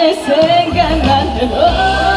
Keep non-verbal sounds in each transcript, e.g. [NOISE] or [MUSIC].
나 그대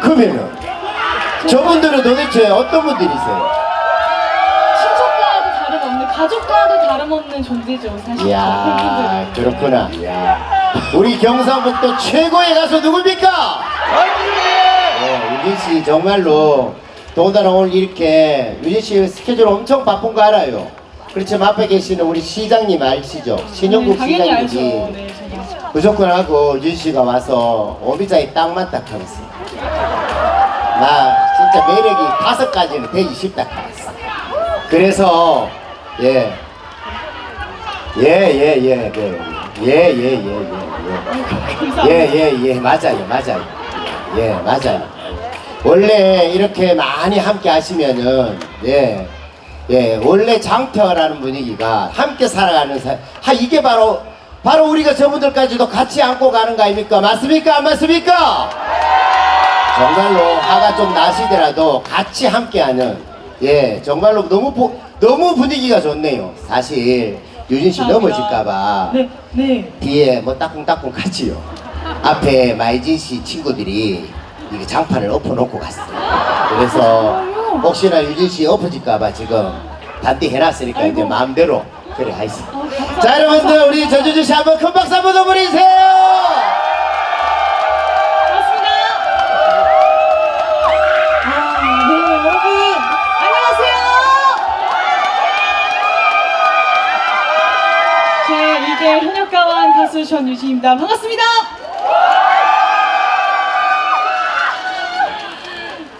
그러면은 저분들은 도대체 어떤 분들이세요? 친척과도 다름없는 가족과도 다름없는 존재죠 사실 이야, 그렇구나. 이야. 우리 경상북도 최고의 가수 누굽니까? 네, 유진 씨 정말로 더군다나 오늘 이렇게 유진 씨 스케줄 엄청 바쁜 거 알아요. 그렇지만 앞에 계시는 우리 시장님 아시죠? 신영국 네, 당연히 알죠 시장님이 네 무조건 하고 유진 씨가 와서 오비자에 딱 맞다 하면서 나 진짜 매력이 다섯 가지는 되기 쉽다 하면서 그래서 예. 예, 예, 예, 네. 예, 예, 예, 예, 예. 감사합니다 예, 예, 예, 맞아요, 맞아요. 예, 맞아요. 원래 이렇게 많이 함께 하시면은, 예, 예, 원래 장터라는 분위기가 함께 살아가는 사, 하, 이게 바로, 바로 우리가 저분들까지도 같이 안고 가는 거 아닙니까? 맞습니까? 안 맞습니까? 정말로 화가 좀 나시더라도 같이 함께하는, 예, 정말로 너무, 보, 너무 분위기가 좋네요. 사실, 유진 씨. 넘어질까봐. 네, 네. 뒤에 뭐 따꿍따꿍 같이요. 앞에 마이진 씨 친구들이 이게 장판을 엎어놓고 갔어요. 그래서 혹시나 유진 씨 엎어질까봐 지금 단디 해놨으니까 이제. 마음대로 그래 감사합니다. 자 여러분들 우리 전주주 씨 한번 큰 박수 한번 더 보내주세요. 아, 네, 현역가왕 가수 전유진입니다. 반갑습니다.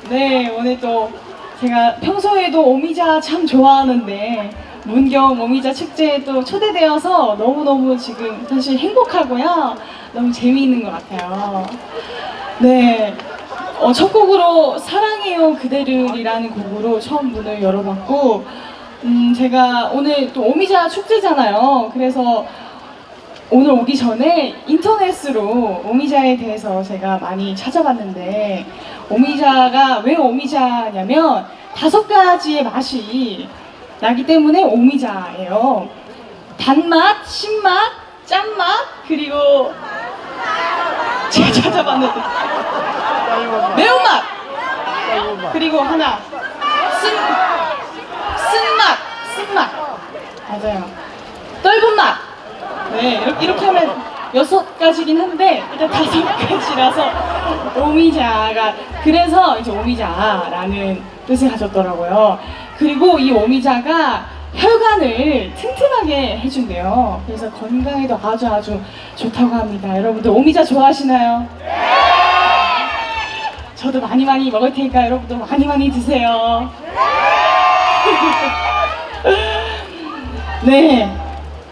네, 오늘 또 제가 평소에도 오미자 참 좋아하는데 문경 오미자 축제에 또 초대되어서 너무너무 지금 사실 행복하고요. 너무 재미있는 것 같아요. 네. 어, 첫 곡으로 사랑해요 그대를이라는 곡으로 처음 문을 열어봤고 음, 제가 오늘 또 오미자 축제잖아요. 그래서 오늘 오기 전에 인터넷으로 오미자에 대해서 제가 많이 찾아봤는데 오미자가 왜 오미자냐면 다섯 가지의 맛이 나기 때문에 오미자예요. 단맛, 신맛, 짠맛, 그리고 제가 찾아봤는데 매운맛. 그리고 하나 쓴 쓴맛 쓴맛. 맞아요. 떫은 맛 네, 이렇게, 이렇게 하면 여섯 가지긴 한데 일단 다섯 가지라서 오미자가 그래서 이제 오미자라는 뜻을 가졌더라고요. 그리고 이 오미자가 혈관을 튼튼하게 해준대요. 그래서 건강에도 아주 아주 좋다고 합니다. 여러분들 오미자 좋아하시나요? 저도 많이 많이 먹을 테니까 여러분들 많이 많이 드세요. [LAUGHS] 네.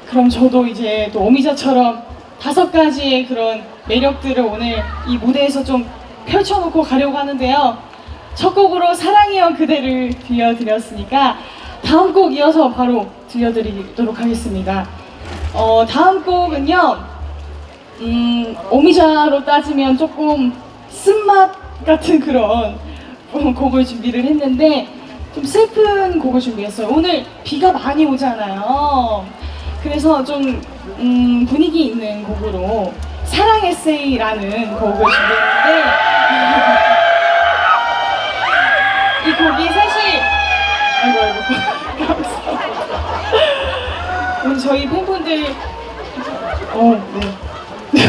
그럼 저도 이제 또 오미자처럼 다섯 가지의 그런 매력들을 오늘 이 무대에서 좀 펼쳐놓고 가려고 하는데요. 첫 곡으로 사랑이여 그대를 들려드렸으니까 다음 곡 이어서 바로 들려드리도록 하겠습니다. 어, 다음 곡은요, 음, 오미자로 따지면 조금 쓴맛 같은 그런 [LAUGHS] 곡을 준비를 했는데 좀 슬픈 곡을 준비했어요. 오늘 비가 많이 오잖아요. 그래서 좀 음, 분위기 있는 곡으로 사랑 에세이라는 곡을 준비했는데 [LAUGHS] 이 곡이 사실 아이고 아이고. 오늘 [LAUGHS] 저희 팬분들 어 네. [LAUGHS] 네.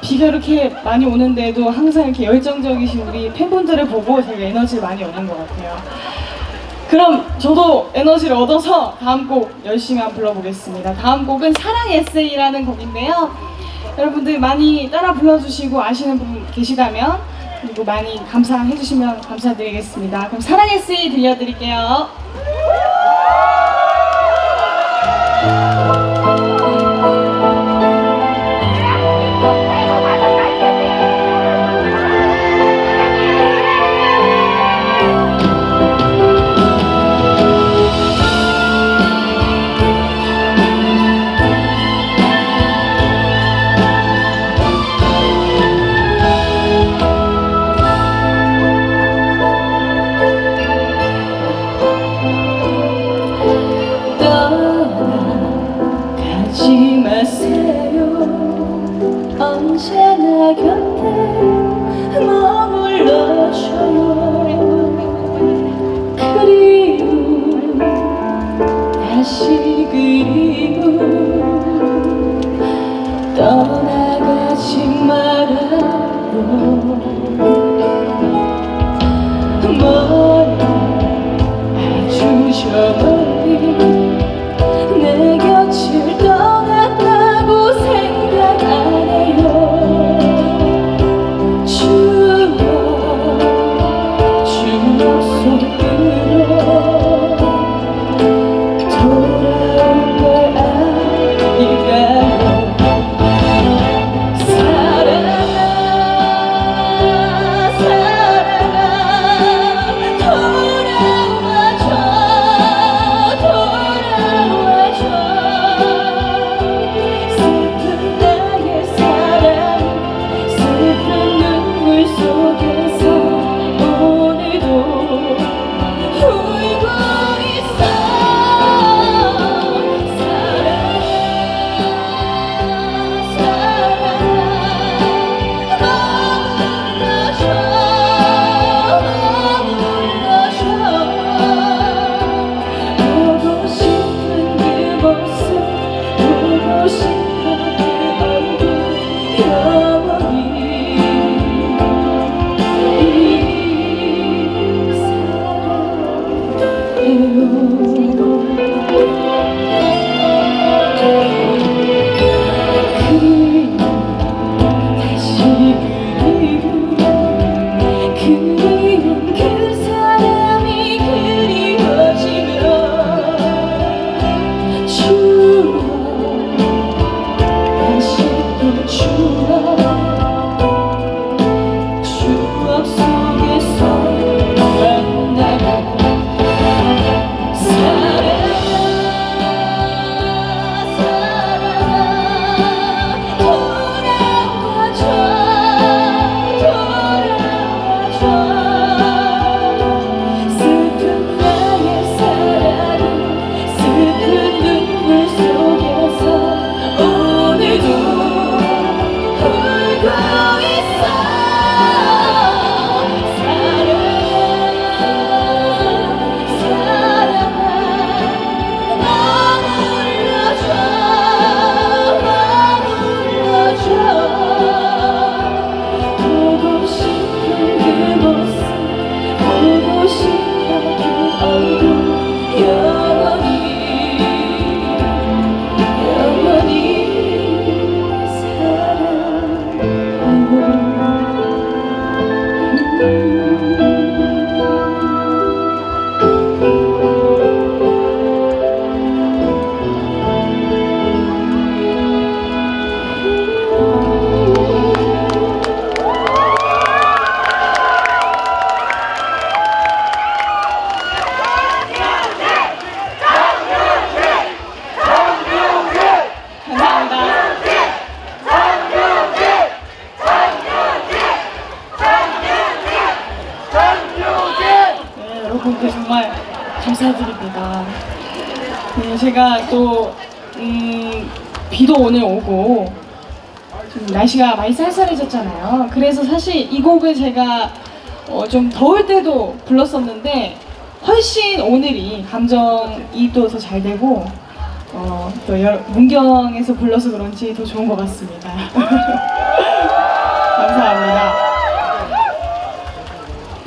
비가 이렇게 많이 오는데도 항상 이렇게 열정적이신 우리 팬분들을 보고 되게 에너지 많이 얻는 것 같아요. 그럼 저도 에너지를 얻어서 다음 곡 열심히 한번 불러보겠습니다. 다음 곡은 사랑 에세이라는 곡인데요. 여러분들 많이 따라 불러주시고 아시는 분 계시다면 그리고 많이 감상해주시면 감사드리겠습니다. 그럼 사랑 에세이 들려드릴게요. 쌀쌀해졌잖아요. 그래서 사실 이 곡을 제가 어, 좀 더울 때도 불렀었는데 훨씬 오늘이 감정이입도 더잘 되고 어, 또 여- 문경에서 불러서 그런지 더 좋은 것 같습니다. [LAUGHS] 감사합니다.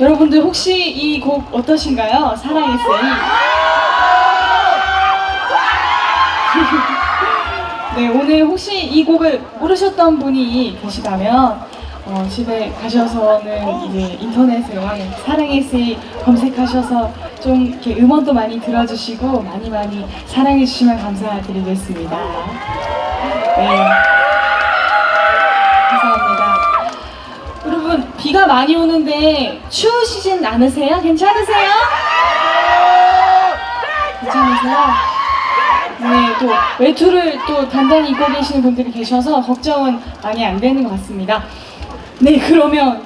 여러분들 혹시 이 곡 어떠신가요? 세이. [LAUGHS] 네, 오늘 혹시 이 곡을 모르셨던 분이 계시다면 어, 집에 가셔서는 이제 인터넷에 사랑의 세이 검색하셔서 좀 이렇게 음원도 많이 들어주시고 많이 많이 사랑해 주시면 감사드리겠습니다. 네. 감사합니다. 여러분 비가 많이 오는데 추우시진 않으세요? 괜찮으세요? 괜찮으세요? 네, 또 외투를 또 단단히 입고 계시는 분들이 계셔서 걱정은 많이 안 되는 것 같습니다. 네, 그러면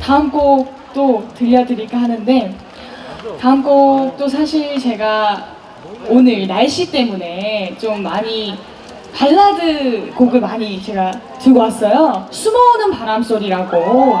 다음 곡도 들려드릴까 하는데 다음 곡도 사실 제가 오늘 날씨 때문에 좀 많이 발라드 곡을 많이 제가 들고 왔어요. 숨어오는 바람 소리라고.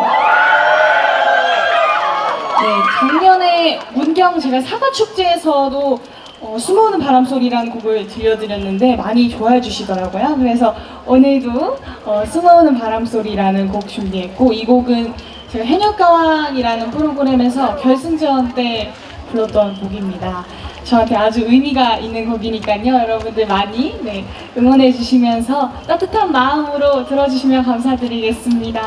네, 작년에 문경 제가 사과 축제에서도 어, 숨어오는 바람 소리라는 곡을 들려드렸는데 많이 좋아해 주시더라고요. 그래서 오늘도 어, 숨어오는 바람 소리라는 곡 준비했고 이 곡은 제가 해녀가왕이라는 프로그램에서 결승전 때 불렀던 곡입니다. 저한테 아주 의미가 있는 곡이니까요. 여러분들 많이 네, 응원해 주시면서 따뜻한 마음으로 들어주시면 감사드리겠습니다.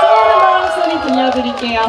숨어오는 바람 소리 들려드릴게요.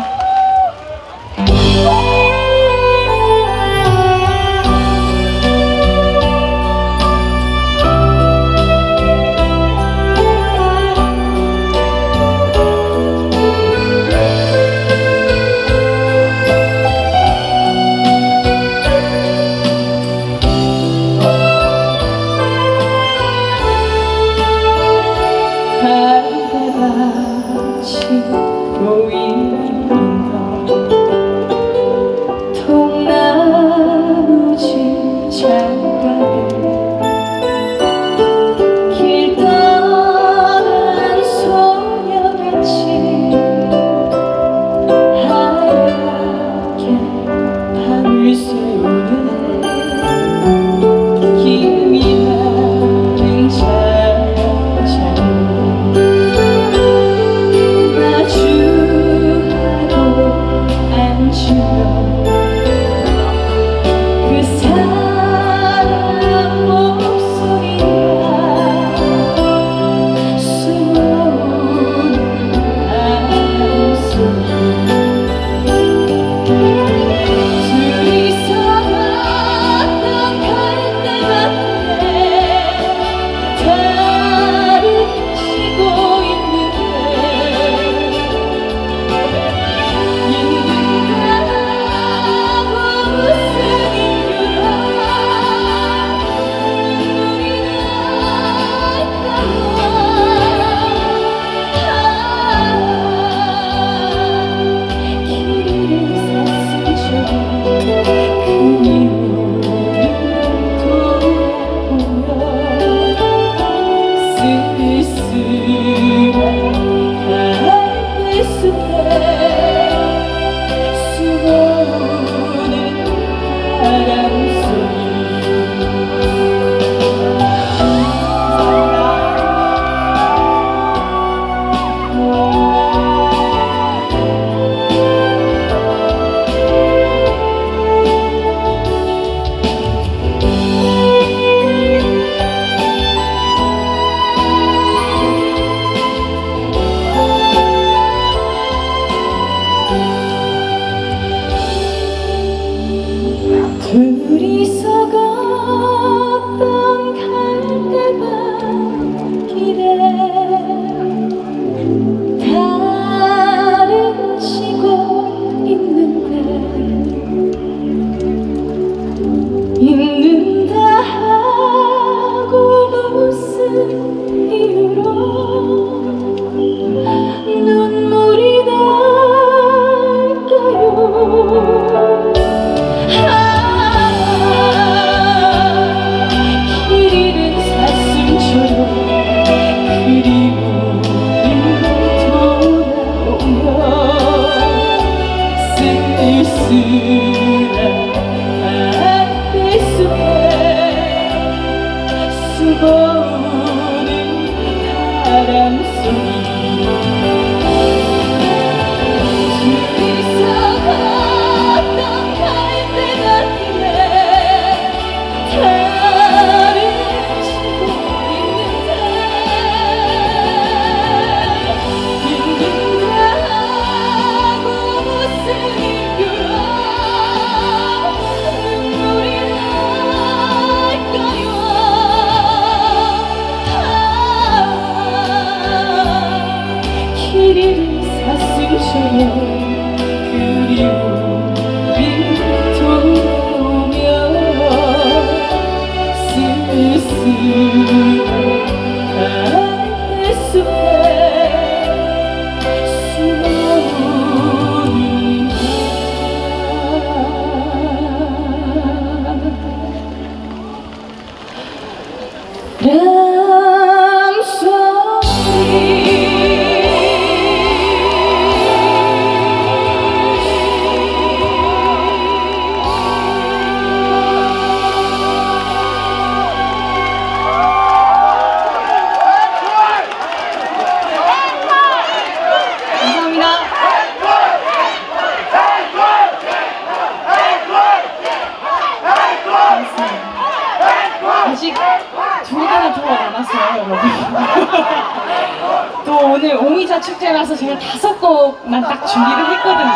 오미자 축제라서 제가 다섯 곡만 딱 준비를 했거든요.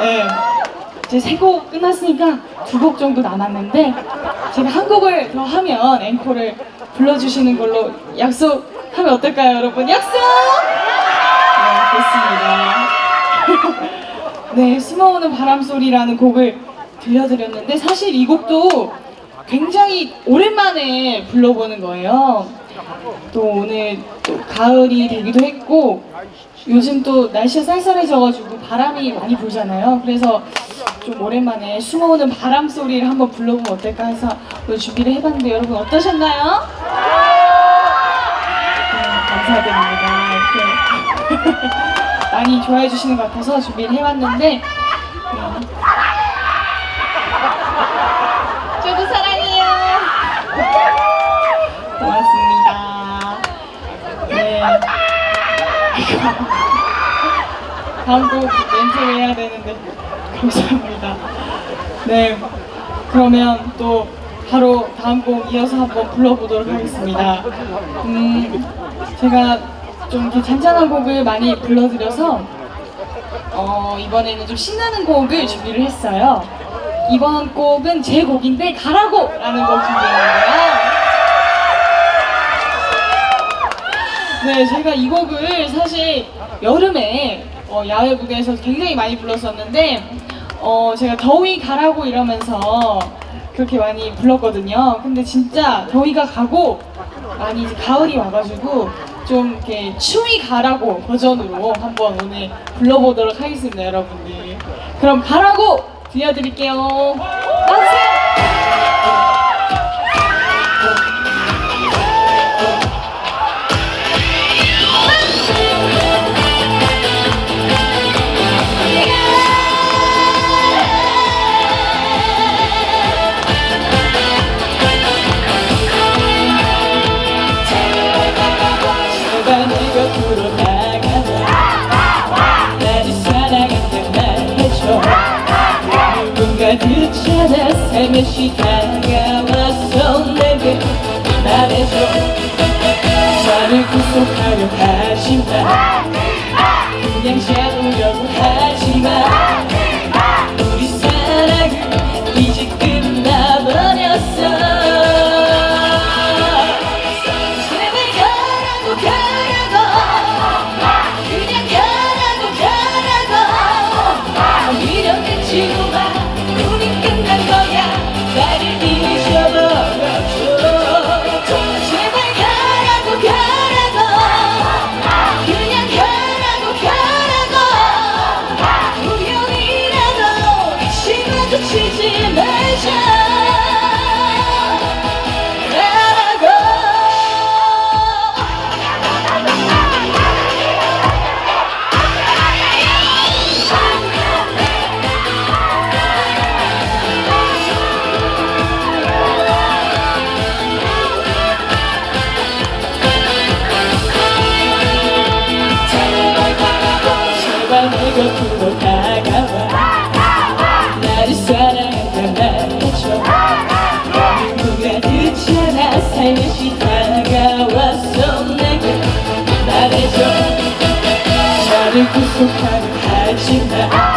네. 이제 세 곡 끝났으니까 두 곡 정도 남았는데 제가 한 곡을 더 하면 앵콜을 불러주시는 걸로 약속하면 어떨까요, 여러분? 약속! 네, 됐습니다. [LAUGHS] 네, 숨어오는 바람소리라는 곡을 들려드렸는데 사실 이 곡도 굉장히 오랜만에 불러보는 거예요. 또 오늘 또 가을이 되기도 했고 요즘 또 날씨가 쌀쌀해져가지고 바람이 많이 불잖아요. 그래서 좀 오랜만에 숨어오는 바람 소리를 한번 불러보면 어떨까 해서 오늘 준비를 해봤는데 여러분 어떠셨나요? 네, 감사드립니다. 이렇게 [LAUGHS] 많이 좋아해 주시는 것 같아서 준비를 해봤는데 네. 저도 사랑해요. 고맙습니다. 네. 다음 곡 멘트 해야 되는데 감사합니다. 네. 그러면 또 바로 다음 곡 이어서 한번 불러보도록 하겠습니다. 음, 제가 좀 이렇게 잔잔한 곡을 많이 불러드려서 어, 이번에는 좀 신나는 곡을 준비를 했어요. 이번 곡은 제 곡인데 가라고! 라는 곡 준비했는데요. 네, 제가 이 곡을 사실 여름에 어, 야외 무대에서 굉장히 많이 불렀었는데 어, 제가 더위 가라고 이러면서 그렇게 많이 불렀거든요. 근데 진짜 더위가 가고 많이 이제 가을이 와가지고 좀 이렇게 추위 가라고 버전으로 한번 오늘 불러보도록 하겠습니다, 여러분들. 그럼 가라고 들려드릴게요. 나오세요. 살며시 다가와서 내게 말해줘. 나를 구속하려 하지마 그냥 잡으려고 하지 다가와 나를 사랑한다 말해줘 누가 듣잖아. 살며시 다가와서 내게 말해줘 나를 구속하려 하지마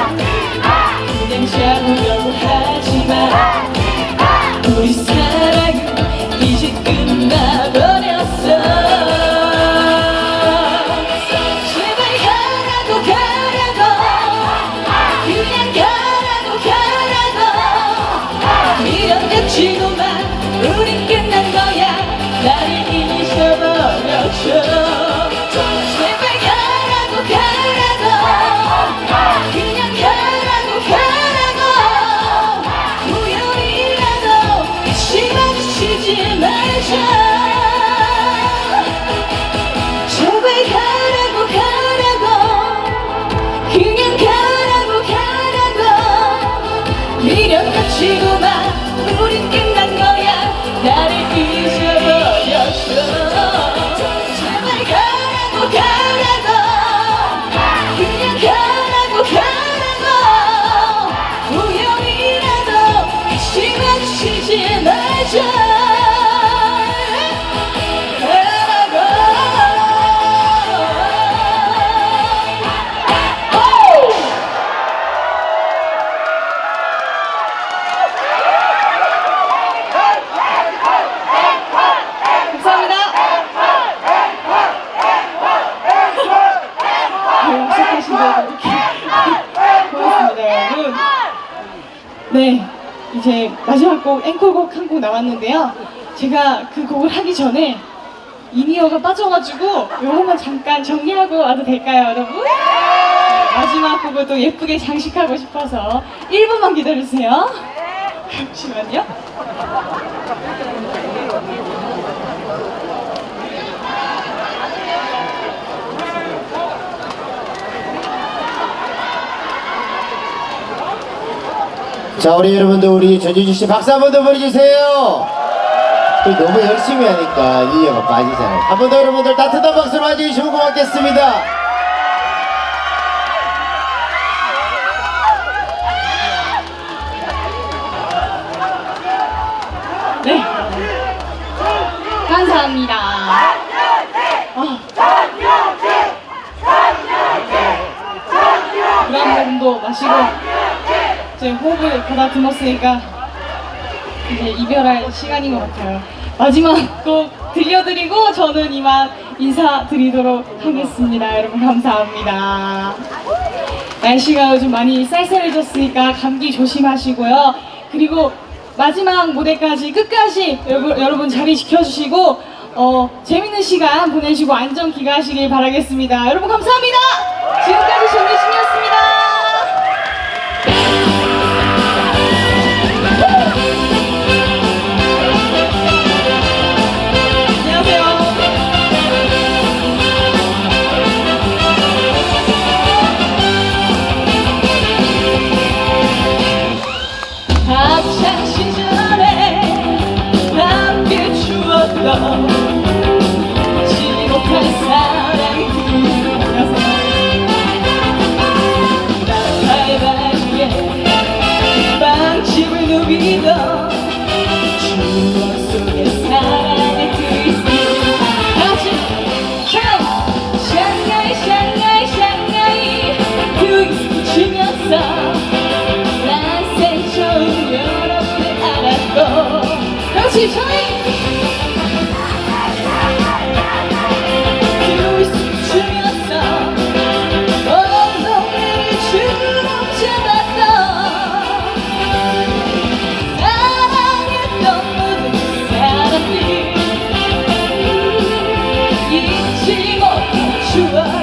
네, 고맙습니다, 여러분. 네, 이제 마지막 곡 앵콜곡 한곡 나왔는데요. 제가 그 곡을 하기 전에 이니어가 빠져가지고 요것만 잠깐 정리하고 와도 될까요, 여러분? 네, 마지막 곡을 또 예쁘게 장식하고 싶어서 1분만 기다려주세요. 잠시만요. 자 우리 여러분들 우리 전유진 씨 박수 한 번 더 보내주세요. 또 너무 열심히 하니까 이해가 빠지잖아요. 한 번 더 여러분들 따뜻한 박수로 맞이해주시면 고맙겠습니다. 네. 감사합니다. 아. 물한번도 마시고 이제 호흡을 가다듬었으니까 이제 이별할 시간인 것 같아요. 마지막 곡 들려드리고 저는 이만 인사드리도록 하겠습니다. 여러분 감사합니다. 날씨가 요즘 많이 쌀쌀해졌으니까 감기 조심하시고요. 그리고 마지막 무대까지 끝까지 여러분, 여러분 자리 지켜주시고 어, 재밌는 시간 보내시고 안전 귀가하시길 바라겠습니다. 여러분 감사합니다. 지금까지 정혜 추 못할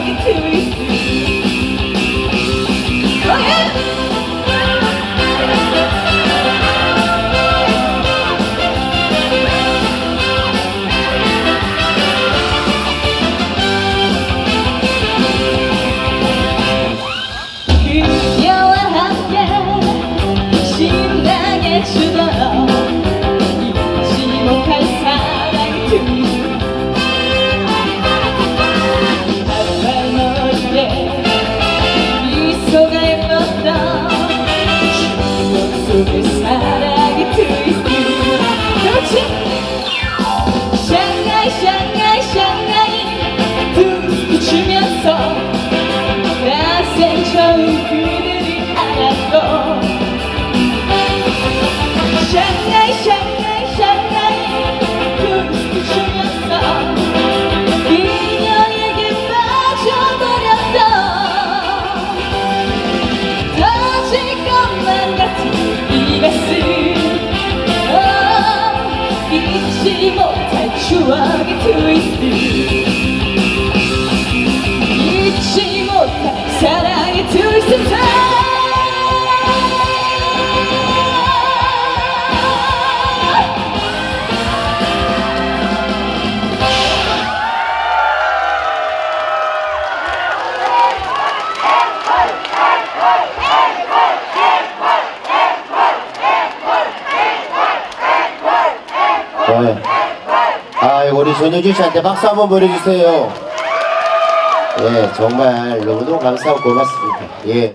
트 전효진 씨한테 박수 한번 보내주세요. 예, 정말 너무너무 감사하고 고맙습니다. 예.